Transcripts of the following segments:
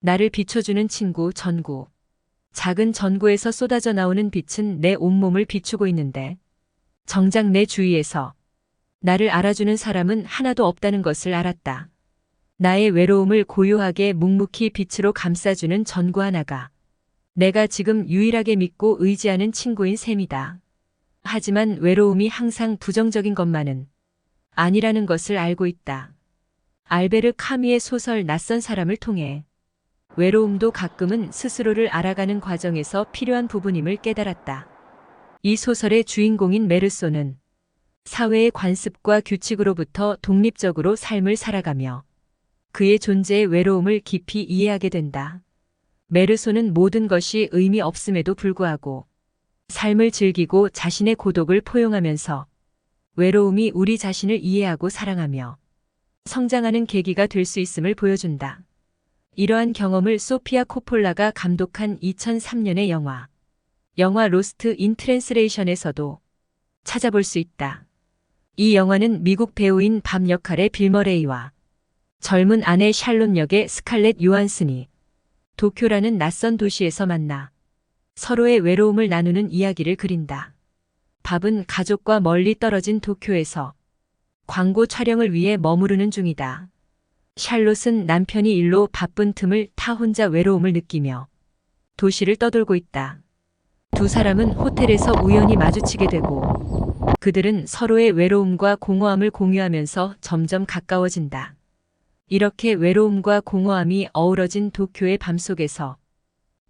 나를 비춰주는 친구 전구. 작은 전구에서 쏟아져 나오는 빛은 내 온몸을 비추고 있는데 정작 내 주위에서 나를 알아주는 사람은 하나도 없다는 것을 알았다. 나의 외로움을 고요하게 묵묵히 빛으로 감싸주는 전구 하나가 내가 지금 유일하게 믿고 의지하는 친구인 셈이다. 하지만 외로움이 항상 부정적인 것만은 아니라는 것을 알고 있다. 알베르 카미의 소설 낯선 사람을 통해 외로움도 가끔은 스스로를 알아가는 과정에서 필요한 부분임을 깨달았다. 이 소설의 주인공인 메르소는 사회의 관습과 규칙으로부터 독립적으로 삶을 살아가며 그의 존재의 외로움을 깊이 이해하게 된다. 메르소는 모든 것이 의미 없음에도 불구하고 삶을 즐기고 자신의 고독을 포용하면서 외로움이 우리 자신을 이해하고 사랑하며 성장하는 계기가 될 수 있음을 보여준다. 이러한 경험을 소피아 코폴라가 감독한 2003년의 영화, 영화 로스트 인 트랜스레이션에서도 찾아볼 수 있다. 이 영화는 미국 배우인 밤 역할의 빌머레이와 젊은 아내 샬롯 역의 스칼렛 요한슨이 도쿄라는 낯선 도시에서 만나 서로의 외로움을 나누는 이야기를 그린다. 밥은 가족과 멀리 떨어진 도쿄에서 광고 촬영을 위해 머무르는 중이다. 샬롯은 남편이 일로 바쁜 틈을 타 혼자 외로움을 느끼며 도시를 떠돌고 있다. 두 사람은 호텔에서 우연히 마주치게 되고 그들은 서로의 외로움과 공허함을 공유하면서 점점 가까워진다. 이렇게 외로움과 공허함이 어우러진 도쿄의 밤 속에서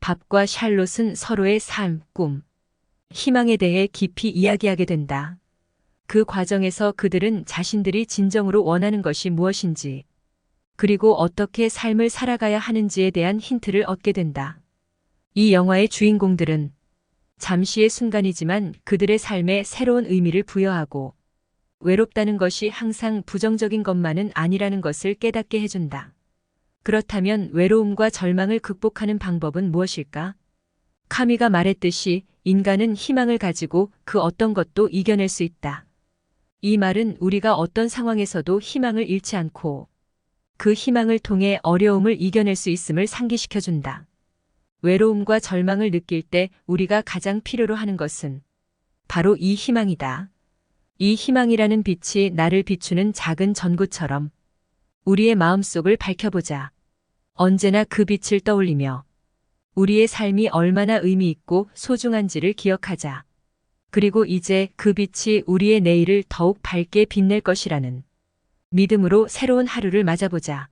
밥과 샬롯은 서로의 삶, 꿈, 희망에 대해 깊이 이야기하게 된다. 그 과정에서 그들은 자신들이 진정으로 원하는 것이 무엇인지, 그리고 어떻게 삶을 살아가야 하는지에 대한 힌트를 얻게 된다. 이 영화의 주인공들은 잠시의 순간이지만 그들의 삶에 새로운 의미를 부여하고 외롭다는 것이 항상 부정적인 것만은 아니라는 것을 깨닫게 해준다. 그렇다면 외로움과 절망을 극복하는 방법은 무엇일까? 카미가 말했듯이 인간은 희망을 가지고 그 어떤 것도 이겨낼 수 있다. 이 말은 우리가 어떤 상황에서도 희망을 잃지 않고 그 희망을 통해 어려움을 이겨낼 수 있음을 상기시켜준다. 외로움과 절망을 느낄 때 우리가 가장 필요로 하는 것은 바로 이 희망이다. 이 희망이라는 빛이 나를 비추는 작은 전구처럼 우리의 마음속을 밝혀보자. 언제나 그 빛을 떠올리며 우리의 삶이 얼마나 의미 있고 소중한지를 기억하자. 그리고 이제 그 빛이 우리의 내일을 더욱 밝게 빛낼 것이라는 믿음으로 새로운 하루를 맞아보자.